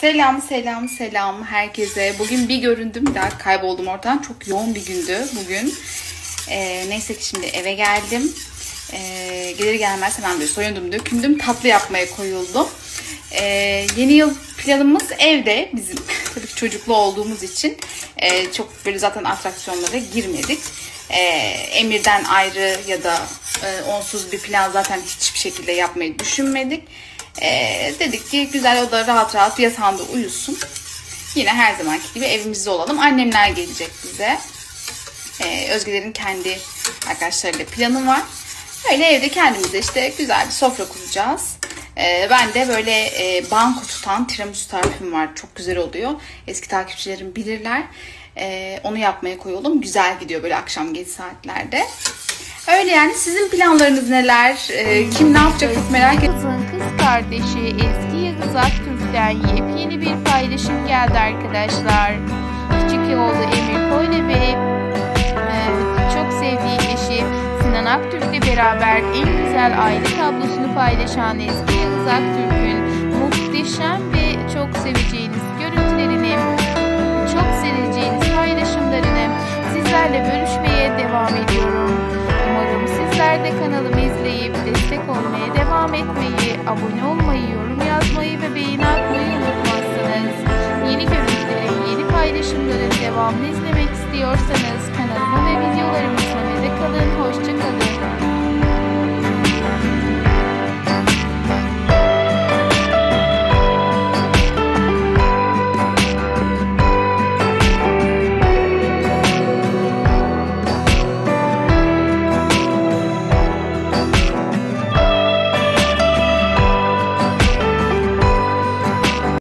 Selam selam selam herkese. Bugün bir göründüm daha kayboldum ortadan. Çok yoğun bir gündü bugün. Ee, neyse ki şimdi eve geldim. Ee, gelir gelmez hemen böyle soyundum dökündüm. Tatlı yapmaya koyuldum. Ee, yeni yıl planımız evde bizim. Tabii ki çocuklu olduğumuz için e, çok böyle zaten atraksiyonlara girmedik. Ee, Emir'den ayrı ya da e, onsuz bir plan zaten hiçbir şekilde yapmayı düşünmedik. Ee, dedik ki güzel o da rahat rahat yatağında uyusun. Yine her zamanki gibi evimizde olalım. Annemler gelecek bize. Ee, Özgeler'in kendi arkadaşlarıyla planı var. Öyle evde kendimize işte güzel bir sofra kuracağız. Ee, ben de böyle e, banko tutan tiramisu tarifim var. Çok güzel oluyor. Eski takipçilerim bilirler. Ee, onu yapmaya koyalım. Güzel gidiyor böyle akşam geç saatlerde. Öyle yani sizin planlarınız neler? Ee, kim ne yapacak çok merak ediyorum. Kız kardeşi Eski Yıldız Aktürk'ten yepyeni bir paylaşım geldi arkadaşlar. Küçük oğlu Emir Koyne ve e, çok sevdiği eşi Sinan Aktürk'le beraber en güzel aile tablosunu paylaşan Eski Yıldız Aktürk'ün muhteşem ve devam etmeyi, abone olmayı, yorum yazmayı ve beğeni atmayı unutmazsınız. Yeni görüntülerin, yeni paylaşımların devamını izlemek istiyorsanız kanalıma ve videolarımı izlemede kalın.